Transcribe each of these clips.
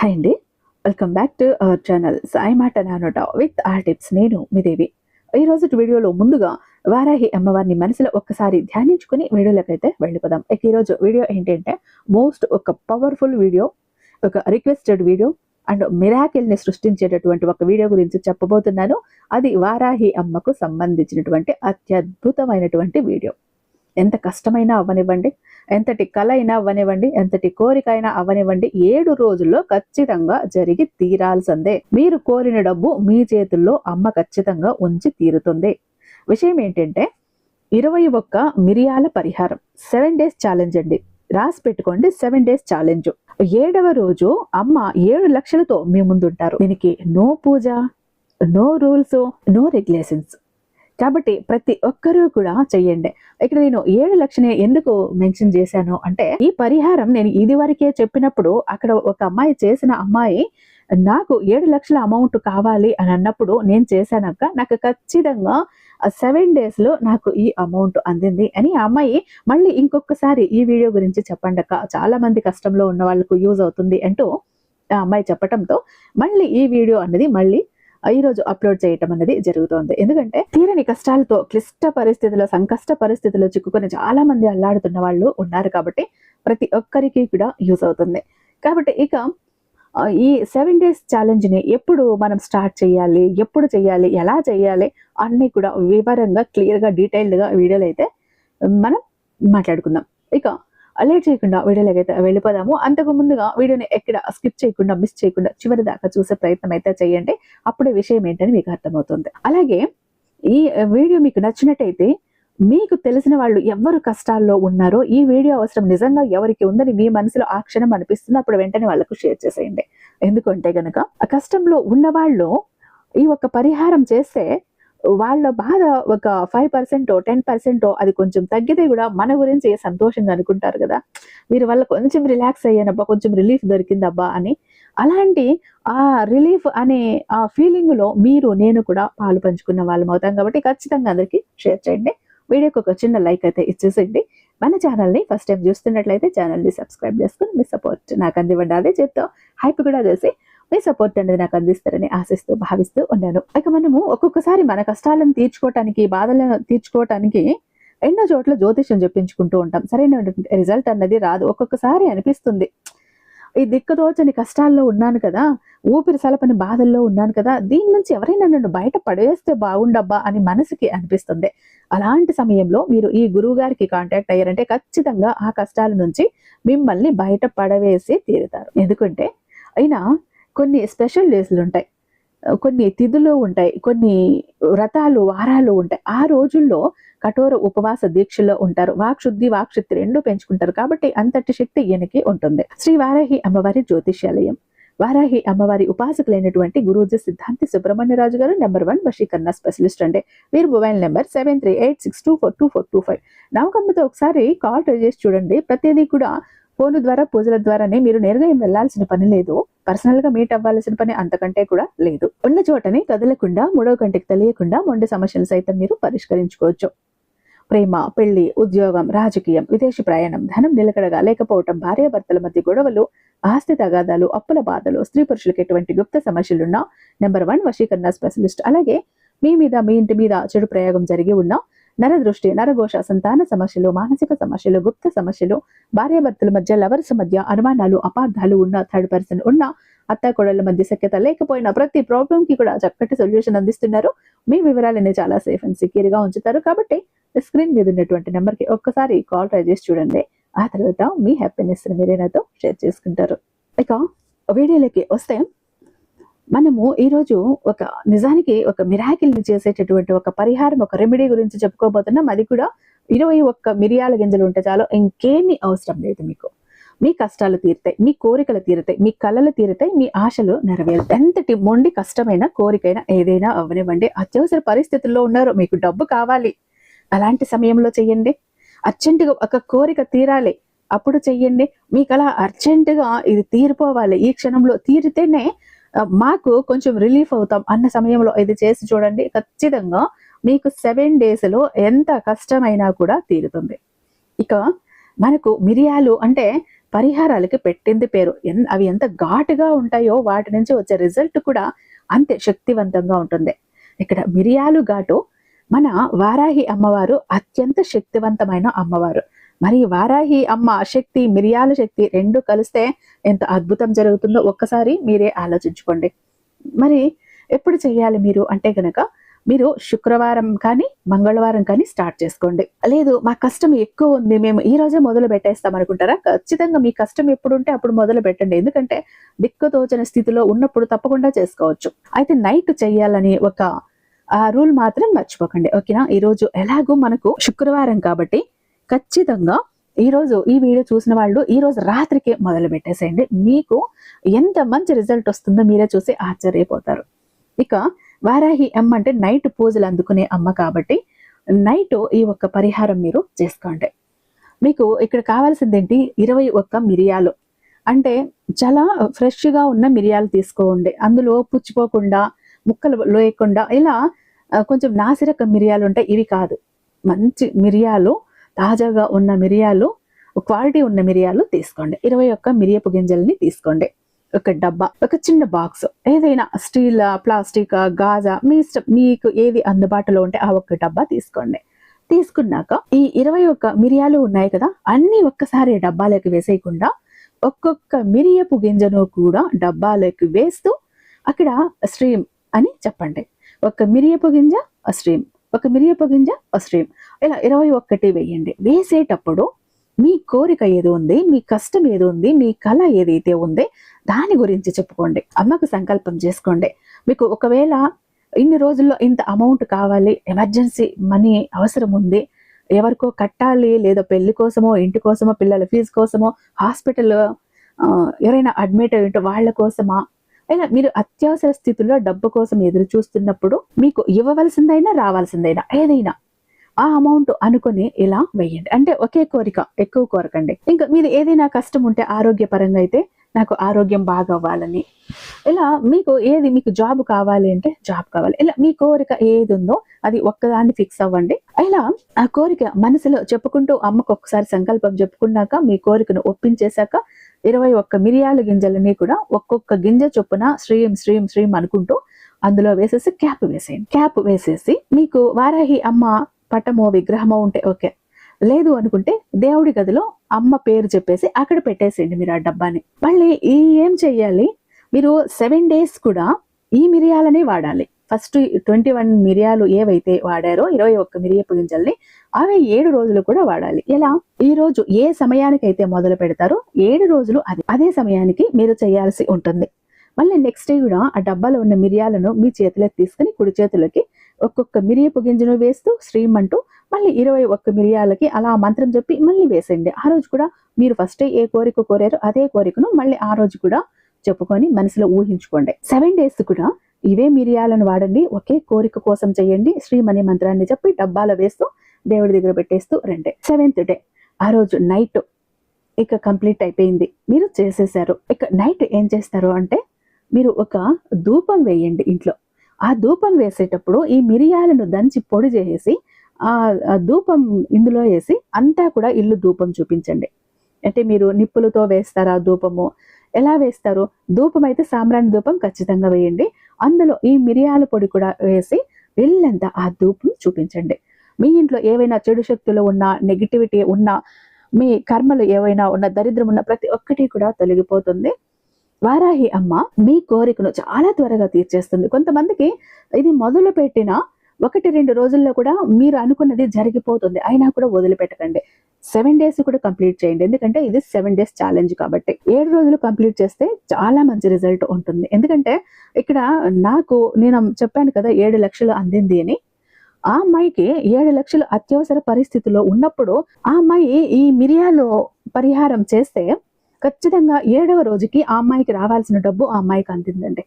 Hi అండి. Welcome back to our channel Sai మాట నానోట విత్ ఆర్ టిప్స్. నేను మీదేవి ఈ రోజు వీడియోలో ముందుగా వారాహి అమ్మవారిని మనసులో ఒక్కసారి ధ్యానించుకుని వీడియోలోకి అయితే వెళ్ళిపోదాం. ఇక ఈరోజు వీడియో ఏంటంటే మోస్ట్ ఒక పవర్ఫుల్ వీడియో ఒక రిక్వెస్టెడ్ వీడియో అండ్ మిరాకిల్ని సృష్టించేటటువంటి ఒక వీడియో గురించి చెప్పబోతున్నాను. అది వారాహి అమ్మకు సంబంధించినటువంటి అత్యద్భుతమైనటువంటి వీడియో ఎంత కష్టమైనా అవ్వనివ్వండి ఎంతటి కళ అయినా అవ్వనివ్వండి ఎంతటి కోరిక అయినా అవ్వనివ్వండి ఏడు రోజుల్లో ఖచ్చితంగా జరిగి తీరాల్సిందే. మీరు కోరిన డబ్బు మీ చేతుల్లో అమ్మ ఖచ్చితంగా ఉంచి తీరుతుంది. విషయం ఏంటంటే ఇరవై ఒక్క మిరియాల పరిహారం సెవెన్ డేస్ ఛాలెంజ్ అండి. రాసి పెట్టుకోండి సెవెన్ డేస్ ఛాలెంజ్. ఏడవ రోజు అమ్మ ఏడు లక్షలతో మీ ముందుంటారు. దీనికి no puja no rules no regulations. కాబట్టి ప్రతి ఒక్కరూ కూడా చెయ్యండి. ఇక్కడ నేను ఏడు లక్షనే ఎందుకు మెన్షన్ చేశాను అంటే ఈ పరిహారం నేను ఇది వరకే చెప్పినప్పుడు అక్కడ ఒక అమ్మాయి చేసిన అమ్మాయి నాకు ఏడు లక్షల అమౌంట్ కావాలి అని అన్నప్పుడు నేను చేశానక్క నాకు ఖచ్చితంగా సెవెన్ డేస్లో నాకు ఈ అమౌంట్ అందింది అని ఆ అమ్మాయి మళ్ళీ ఇంకొకసారి ఈ వీడియో గురించి చెప్పండి అక్క. చాలా మంది కష్టంలో ఉన్న వాళ్ళకు యూజ్ అవుతుంది అంటూ ఆ అమ్మాయి చెప్పటంతో మళ్ళీ ఈ వీడియో అన్నది మళ్ళీ ఈ రోజు అప్లోడ్ చేయటం అనేది జరుగుతోంది. ఎందుకంటే తీరని కష్టాలతో క్లిష్ట పరిస్థితుల్లో సంకష్ట పరిస్థితుల్లో చిక్కుకొని చాలా మంది అల్లాడుతున్న వాళ్ళు ఉన్నారు కాబట్టి ప్రతి ఒక్కరికి కూడా యూజ్ అవుతుంది. కాబట్టి ఇక ఈ సెవెన్ డేస్ ఛాలెంజ్ని ఎప్పుడు మనం స్టార్ట్ చేయాలి ఎప్పుడు చేయాలి ఎలా చేయాలి అన్ని కూడా వివరంగా క్లియర్గా డీటెయిల్డ్గా వీడియోలు అయితే మనం మాట్లాడుకుందాం. ఇక లేట్ చేయకుండా వీడియోలోకి అయితే వెళ్ళిపోదాము. అంతకు ముందుగా వీడియోని ఎక్కడ స్కిప్ చేయకుండా మిస్ చేయకుండా చివరి దాకా చూసే ప్రయత్నం అయితే చేయండి. అప్పుడే విషయం ఏంటని మీకు అర్థమవుతుంది. అలాగే ఈ వీడియో మీకు నచ్చినట్టయితే మీకు తెలిసిన వాళ్ళు ఎవరు కష్టాల్లో ఉన్నారో ఈ వీడియో అవసరం నిజంగా ఎవరికి ఉందని మీ మనసులో ఆ క్షణం అనిపిస్తుంది అప్పుడు వెంటనే వాళ్ళకు షేర్ చేసేయండి. ఎందుకంటే గనుక ఆ కష్టంలో ఉన్న వాళ్ళు ఈ ఒక పరిహారం చేస్తే వాళ్ళ బాధ ఒక ఫైవ్ పర్సెంటో టెన్ పర్సెంటో అది కొంచెం తగ్గితే కూడా మన గురించి సంతోషంగా అనుకుంటారు కదా? వీరి వల్ల కొంచెం రిలాక్స్ అయ్యానబ్బా కొంచెం రిలీఫ్ దొరికిందబ్బా అని. అలాంటి ఆ రిలీఫ్ అనే ఆ ఫీలింగ్లో మీరు నేను కూడా పాలు పంచుకున్న వాళ్ళం అవుతాం కాబట్టి ఖచ్చితంగా అందరికీ షేర్ చేయండి. వీడియోకి ఒక చిన్న లైక్ అయితే ఇచ్చేసేయండి. మన ఛానల్ని ఫస్ట్ టైం చూస్తున్నట్లయితే ఛానల్ని సబ్స్క్రైబ్ చేసుకుని మీ సపోర్ట్ నాకు అందివ్వండి. అదే చేత్తో హైప్ కూడా చేసి మీ సపోర్ట్ అనేది నాకు అందిస్తారని ఆశిస్తూ భావిస్తూ ఉన్నాను. ఇక మనము ఒక్కొక్కసారి మన కష్టాలను తీర్చుకోవటానికి బాధలను తీర్చుకోవటానికి ఎన్నో చోట్ల జ్యోతిష్యం చెప్పించుకుంటూ ఉంటాం. సరైన రిజల్ట్ అన్నది రాదు. ఒక్కొక్కసారి అనిపిస్తుంది. ఈ దిక్కుదోచని కష్టాల్లో ఉన్నాను కదా ఊపిరి సలపని బాధల్లో ఉన్నాను కదా దీని నుంచి ఎవరైనా నన్ను బయట పడేస్తే బాగుండబ్బా అని మనసుకి అనిపిస్తుంది. అలాంటి సమయంలో మీరు ఈ గురువు గారికి కాంటాక్ట్ అయ్యారంటే ఖచ్చితంగా ఆ కష్టాల నుంచి మిమ్మల్ని బయట పడవేసి తీరుతారు. ఎందుకంటే అయినా కొన్ని స్పెషల్ డేస్లు ఉంటాయి. కొన్ని తిథులు ఉంటాయి. కొన్ని వ్రతాలు వారాలు ఉంటాయి. ఆ రోజుల్లో కఠోర ఉపవాస దీక్షలో ఉంటారు. వాక్ శుద్ధి రెండు పెంచుకుంటారు. కాబట్టి అంతటి శక్తి ఈయనకి ఉంటుంది. శ్రీ వారాహి అమ్మవారి జ్యోతిష్యాలయం. వారాహి అమ్మవారి ఉపాసకులైనటువంటి గురూజీ సిద్ధాంతి సుబ్రహ్మణ్యరాజు గారు నెంబర్ వన్ వశీకరణ స్పెషలిస్ట్ అండి. వీరి mobile number seven three eight six two four two four two five నవకమ్మతో ఒకసారి కాల్ ట్రై చేసి చూడండి. ప్రతిదీ కూడా ఫోన్ ద్వారా పూజల ద్వారానే మీరు నేరుగా ఏం వెళ్ళాల్సిన పని లేదు. పర్సనల్గా మీట్ అవ్వాల్సిన పని అంతకంటే కూడా లేదు. ఉన్న చోటనే కదలకుండా మూడవ కంటికి తెలియకుండా మొండి సమస్యలు సైతం మీరు పరిష్కరించుకోవచ్చు. ప్రేమ పెళ్ళి ఉద్యోగం రాజకీయం విదేశీ ప్రయాణం ధనం నిలకడగా లేకపోవటం భార్యాభర్తల మధ్య గొడవలు ఆస్తి తగాదాలు అప్పుల బాధలు స్త్రీ పురుషులకు ఎటువంటి గుప్త సమస్యలున్నా నెంబర్ వన్ వశీకరణ స్పెషలిస్ట్. అలాగే మీ మీద మీ ఇంటి మీద చెడు ప్రయోగం జరిగి ఉన్నా నరదృష్టి నరఘోష సంతాన సమస్యలు మానసిక సమస్యలు గుప్త సమస్యలు భార్యాభర్తల మధ్య లవర్స్ మధ్య అనుమానాలు అపార్థాలు ఉన్న థర్డ్ పర్సన్ ఉన్న అత్తాకోడళ్ళ మధ్య సఖ్యత లేకపోయినా ప్రతి ప్రాబ్లం కి కూడా చక్కటి సొల్యూషన్ అందిస్తున్నారు. మీ వివరాలన్నీ చాలా సేఫ్ అండ్ సెక్యూర్గా ఉంచుతారు. కాబట్టి స్క్రీన్ మీద ఉన్నటువంటి నెంబర్కి ఒక్కసారి కాల్ ట్రై చేసి చూడండి. ఆ తర్వాత మీ హ్యాపీనెస్ మీరే నాతో షేర్ చేసుకుంటారు. ఇక వీడియోలోకి వస్తే మనము ఈరోజు ఒక నిజానికి ఒక మిరాకిల్ చేసేటటువంటి ఒక పరిహారం ఒక రెమెడీ గురించి చెప్పుకోబోతున్నాం. అది కూడా ఇరవై ఒక్క మిరియాల గింజలు ఉంటే చాలు. ఇంకేమీ అవసరం లేదు మీకు. మీ కష్టాలు తీరుతాయి మీ కోరికలు తీరుతాయి మీ కళలు తీరుతాయి మీ ఆశలు నెరవేరుతాయి. ఎంతటి మొండి కష్టమైన కోరికైనా ఏదైనా అవనివ్వండి అత్యవసర పరిస్థితుల్లో ఉన్నారు. మీకు డబ్బు కావాలి. అలాంటి సమయంలో చెయ్యండి. అర్జెంటుగా ఒక కోరిక తీరాలి. అప్పుడు చెయ్యండి. మీకు అలా అర్జెంటుగా ఇది తీరిపోవాలి. ఈ క్షణంలో తీరితేనే మాకు కొంచెం రిలీఫ్ అవుతాం అన్న సమయంలో ఇది చేసి చూడండి. ఖచ్చితంగా మీకు సెవెన్ డేస్లో ఎంత కష్టమైనా కూడా తీరుతుంది. ఇక మనకు మిరియాలు అంటే పరిహారాలకి పెట్టింది పేరు. ఎన్ అవి ఎంత ఘాటుగా ఉంటాయో వాటి నుంచి వచ్చే రిజల్ట్ కూడా అంతే శక్తివంతంగా ఉంటుంది. ఇక్కడ మిరియాలు ఘాటు మన వారాహి అమ్మవారు అత్యంత శక్తివంతమైన అమ్మవారు. మరి వారాహి అమ్మ శక్తి మిరియాల శక్తి రెండు కలిస్తే ఎంత అద్భుతం జరుగుతుందో ఒక్కసారి మీరే ఆలోచించుకోండి. మరి ఎప్పుడు చేయాలి మీరు? అంటే కనుక మీరు శుక్రవారం కానీ మంగళవారం కానీ స్టార్ట్ చేసుకోండి. లేదు మా కష్టం ఎక్కువ ఉంది. మేము ఈ రోజే మొదలు పెట్టేస్తాం అనుకుంటారా? ఖచ్చితంగా మీ కష్టం ఎప్పుడు ఉంటే అప్పుడు మొదలు పెట్టండి. ఎందుకంటే దిక్కుతోచని స్థితిలో ఉన్నప్పుడు తప్పకుండా చేసుకోవచ్చు. అయితే నైట్ చేయాలని ఒక ఆ రూల్ మాత్రం మర్చిపోకండి. ఓకేనా? ఈరోజు ఎలాగో మనకు శుక్రవారం కాబట్టి ఖచ్చితంగా ఈరోజు ఈ వీడియో చూసిన వాళ్ళు ఈరోజు రాత్రికే మొదలు పెట్టేసేయండి. మీకు ఎంత మంచి రిజల్ట్ వస్తుందో మీరే చూసి ఆశ్చర్యపోతారు. ఇక వారాహి అమ్మ అంటే నైట్ పూజలు అందుకునే అమ్మ కాబట్టి నైట్ ఈ ఒక్క పరిహారం మీరు చేసుకోండి. మీకు ఇక్కడ కావాల్సింది ఏంటి ఇరవై ఒక్క మిరియాలు. అంటే చాలా ఫ్రెష్గా ఉన్న మిరియాలు తీసుకోండి. అందులో పుచ్చిపోకుండా ముక్కలు లోయకుండా ఇలా కొంచెం నాసిరకం మిరియాలు ఉంటాయి. ఇవి కాదు. మంచి మిరియాలు తాజాగా ఉన్న మిరియాలు క్వాలిటీ ఉన్న మిరియాలు తీసుకోండి. ఇరవై ఒక్క మిరియపు గింజల్ని తీసుకోండి. ఒక డబ్బా ఒక చిన్న బాక్స్ ఏదైనా స్టీల్ ప్లాస్టిక్ గాజా మీ ఇష్టం మీకు ఏది అందుబాటులో ఉంటే ఆ ఒక్క డబ్బా తీసుకోండి. తీసుకున్నాక ఈ ఇరవై ఒక్క మిరియాలు ఉన్నాయి కదా అన్ని ఒక్కసారి డబ్బాలోకి వేసేయకుండా ఒక్కొక్క మిరియపు గింజను కూడా డబ్బాలోకి వేస్తూ అక్కడ స్ట్రీమ్ అని చెప్పండి. ఒక మిరియపు గింజ ఆ స్ట్రీమ్. ఒక మిరియపు గింజ ఆ ఇలా ఇరవై ఒక్కటి వేయండి. వేసేటప్పుడు మీ కోరిక ఏది ఉంది మీ కష్టం ఏది ఉంది మీ కళ ఏదైతే ఉంది దాని గురించి చెప్పుకోండి. అమ్మకు సంకల్పం చేసుకోండి. మీకు ఒకవేళ ఇన్ని రోజుల్లో ఇంత అమౌంట్ కావాలి ఎమర్జెన్సీ మనీ అవసరం ఉంది ఎవరికో కట్టాలి లేదా పెళ్ళి కోసమో ఇంటి కోసమో పిల్లల ఫీజు కోసమో హాస్పిటల్ ఎవరైనా అడ్మిట్ అయ్యింటో వాళ్ళ కోసమా? అయినా మీరు అత్యవసర స్థితిలో డబ్బు కోసం ఎదురు చూస్తున్నప్పుడు మీకు ఇవ్వవలసిందైనా రావాల్సిందైనా ఏదైనా ఆ అమౌంట్ అనుకుని ఇలా వెయ్యండి అంటే ఒకే కోరిక ఎక్కువ కోరకండి. ఇంకా మీది ఏదైనా కష్టం ఉంటే ఆరోగ్యపరంగా అయితే నాకు ఆరోగ్యం బాగా అవ్వాలని ఇలా మీకు ఏది మీకు జాబ్ కావాలి అంటే జాబ్ కావాలి. ఇలా మీ కోరిక ఏది ఉందో అది ఒక్కదాన్ని ఫిక్స్ అవ్వండి. ఇలా ఆ కోరిక మనసులో చెప్పుకుంటూ అమ్మకు ఒకసారి సంకల్పం చెప్పుకున్నాక మీ కోరికను ఒప్పించేశాక ఇరవై ఒక్క మిరియాల గింజలని కూడా ఒక్కొక్క గింజ చొప్పున శ్రీం శ్రీం శ్రీం అనుకుంటూ అందులో వేసేసి క్యాప్ వేసేయండి. క్యాప్ వేసేసి మీకు వారాహి అమ్మ పటమో విగ్రహమో ఉంటే ఓకే. లేదు అనుకుంటే దేవుడి గదిలో అమ్మ పేరు చెప్పేసి అక్కడ పెట్టేసేయండి మీరు ఆ డబ్బాని. మళ్ళీ ఈ ఏం చెయ్యాలి? మీరు సెవెన్ డేస్ కూడా ఈ మిరియాలనే వాడాలి. ఫస్ట్ ట్వంటీ వన్ మిరియాలు ఏవైతే వాడారో ఇరవై ఒక్క మిరియపు గింజల్ని అవి ఏడు రోజులు కూడా వాడాలి. ఎలా? ఈ రోజు ఏ సమయానికి అయితే మొదలు పెడతారో ఏడు రోజులు అదే. అదే సమయానికి మీరు చేయాల్సి ఉంటుంది. మళ్ళీ నెక్స్ట్ డే కూడా ఆ డబ్బాలో ఉన్న మిరియాలను మీ చేతిలోకి తీసుకుని కుడి చేతులకి ఒక్కొక్క మిరియపు గింజను వేస్తూ శ్రీమంటూ మళ్ళీ ఇరవై ఒక్క మిరియాలకి అలా మంత్రం చెప్పి మళ్ళీ వేసేయండి. ఆ రోజు కూడా మీరు ఫస్ట్ ఏ కోరిక కోరారో అదే కోరికను మళ్ళీ ఆ రోజు కూడా చెప్పుకొని మనసులో ఊహించుకోండి. సెవెన్ డేస్ కూడా ఇవే మిరియాలను వాడండి ఒకే కోరిక కోసం చేయండి. శ్రీమణి మంత్రాన్ని చెప్పి డబ్బాలో వేస్తూ దేవుడి దగ్గర పెట్టేస్తూ రండి. సెవెంత్ డే ఆ రోజు నైట్ ఇక కంప్లీట్ అయిపోయింది. మీరు చేసేసారు. ఇక నైట్ ఏం చేస్తారు అంటే మీరు ఒక ధూపం వేయండి ఇంట్లో. ఆ ధూపం వేసేటప్పుడు ఈ మిరియాలను దంచి పొడి చేసి ఆ ఆ ధూపం ఇందులో వేసి అంతా కూడా ఇల్లు ధూపం చూపించండి. అంటే మీరు నిప్పులతో వేస్తారా ధూపము? ఎలా వేస్తారు? ధూపం అయితే సాంబ్రాణి ధూపం ఖచ్చితంగా వేయండి. అందులో ఈ మిరియాల పొడి కూడా వేసి వెళ్ళంతా ఆ ధూపం చూపించండి. మీ ఇంట్లో ఏవైనా చెడు శక్తులు ఉన్నా నెగిటివిటీ ఉన్నా మీ కర్మలు ఏవైనా ఉన్న దరిద్రం ఉన్న ప్రతి ఒక్కటి కూడా తొలగిపోతుంది. వారాహి అమ్మ మీ కోరికను చాలా త్వరగా తీర్చేస్తుంది. కొంతమందికి ఇది మొదలు పెట్టిన ఒకటి రెండు రోజుల్లో కూడా మీరు అనుకున్నది జరిగిపోతుంది. అయినా కూడా వదిలిపెట్టకండి. సెవెన్ డేస్ కూడా కంప్లీట్ చేయండి. ఎందుకంటే ఇది సెవెన్ డేస్ ఛాలెంజ్ కాబట్టి. ఏడు రోజులు కంప్లీట్ చేస్తే చాలా మంచి రిజల్ట్ ఉంటుంది. ఎందుకంటే ఇక్కడ నాకు నేను చెప్పాను కదా ఏడు లక్షలు అందింది అని. ఆ అమ్మాయికి ఏడు లక్షలు అత్యవసర పరిస్థితిలో ఉన్నప్పుడు ఆ అమ్మాయి ఈ మిరియాలు పరిహారం చేస్తే ఖచ్చితంగా ఏడవ రోజుకి ఆ అమ్మాయికి రావాల్సిన డబ్బు ఆ అమ్మాయికి అందిందండి.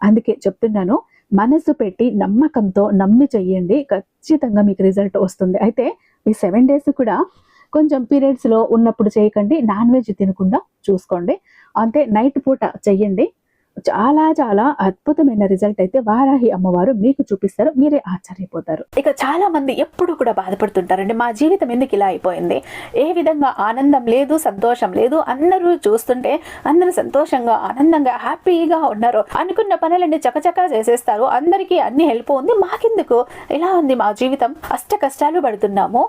అందుకే చెప్తున్నాను మనసు పెట్టి నమ్మకంతో నమ్మి చెయ్యండి. ఖచ్చితంగా మీకు రిజల్ట్ వస్తుంది. అయితే ఈ సెవెన్ డేస్ కూడా కొంచెం పీరియడ్స్లో ఉన్నప్పుడు చేయకండి. నాన్ వెజ్ తినకుండా చూసుకోండి. అంతే నైట్ పూట చెయ్యండి. చాలా చాలా అద్భుతమైన రిజల్ట్ అయితే వారాహి అమ్మవారు మీకు చూపిస్తారు. మీరే ఆశ్చర్యపోతారు. ఇక చాలా మంది ఎప్పుడు కూడా బాధపడుతుంటారండి మా జీవితం ఎందుకు ఇలా అయిపోయింది? ఏ విధంగా ఆనందం లేదు సంతోషం లేదు అందరూ చూస్తుంటే అందరూ సంతోషంగా ఆనందంగా హ్యాపీగా ఉన్నారు అనుకున్న పనులన్నీ చకచకా చేసేస్తారు. అందరికీ అన్ని హెల్ప్ ఉంది మాకెందుకు? ఇలా ఉంది మా జీవితం? అష్ట కష్టాలు పడుతున్నాము.